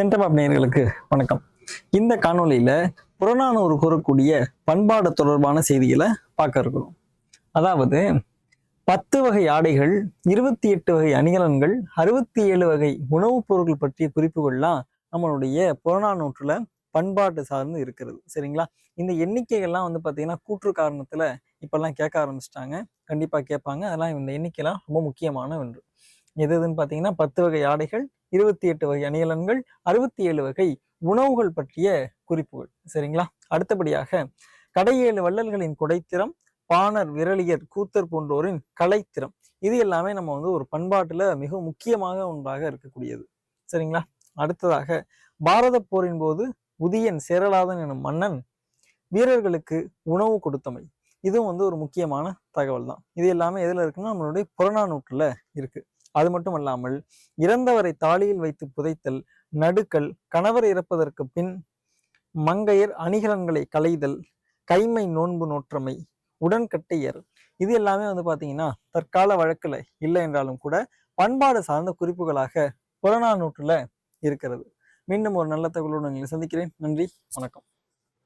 சென்டமாப் நேயர்களுக்கு வணக்கம். இந்த காணொளியில புறநானூறு கூறக்கூடிய பண்பாடு தொடர்பான செய்திகளை பார்க்க இருக்கிறோம். அதாவது பத்து வகை ஆடைகள் இருபத்தி எட்டு வகை அணிகலன்கள் அறுபத்தி ஏழு வகை உணவுப் பொருட்கள் பற்றிய குறிப்புகள்லாம் நம்மளுடைய புறநானூற்றுல பண்பாட்டு சார்ந்து இருக்கிறது. சரிங்களா? இந்த எண்ணிக்கைகள்லாம் வந்து பார்த்தீங்கன்னா கூற்று காரணத்துல இப்பெல்லாம் கேட்க ஆரம்பிச்சிட்டாங்க. கண்டிப்பாக கேட்பாங்க. அதெல்லாம் இந்த எண்ணிக்கைலாம் ரொம்ப முக்கியமான ஒன்று. எது எதுன்னு பார்த்தீங்கன்னா பத்து வகை ஆடைகள் இருபத்தி எட்டு வகை அணிகலன்கள் அறுபத்தி ஏழு வகை உணவுகள் பற்றிய குறிப்புகள். சரிங்களா? அடுத்தபடியாக கடையேழு வள்ளல்களின் குடைத்திறம் பாணர் விரலியர் கூத்தர் போன்றோரின் கலைத்திறம். இது எல்லாமே நம்ம வந்து ஒரு பண்பாட்டுல மிக முக்கியமாக ஒன்றாக இருக்கக்கூடியது. சரிங்களா? அடுத்ததாக பாரத போரின் போது உதியன் சேரலாதன் எனும் மன்னன் வீரர்களுக்கு உணவு கொடுத்தமை. இதுவும் வந்து ஒரு முக்கியமான தகவல் தான் இது எல்லாமே எதில் இருக்குன்னா நம்மளுடைய புறநானூற்றில் இருக்குது அது மட்டும் அல்லாமல் இறந்தவரை தாலியில் வைத்து புதைத்தல் நடுக்கல் கணவர் இறப்பதற்கு பின் மங்கையர் அணிகலன்களை களைதல் கைமை நோன்பு நோற்றமை உடன்கட்டையர் இது எல்லாமே வந்து பார்த்தீங்கன்னா தற்கால வழக்கில் இல்லை என்றாலும் கூட பண்பாடு சார்ந்த குறிப்புகளாக புறநானூற்றில் இருக்கிறது. மீண்டும் ஒரு நல்ல தகவலோடு உங்களை சந்திக்கிறேன். நன்றி வணக்கம்.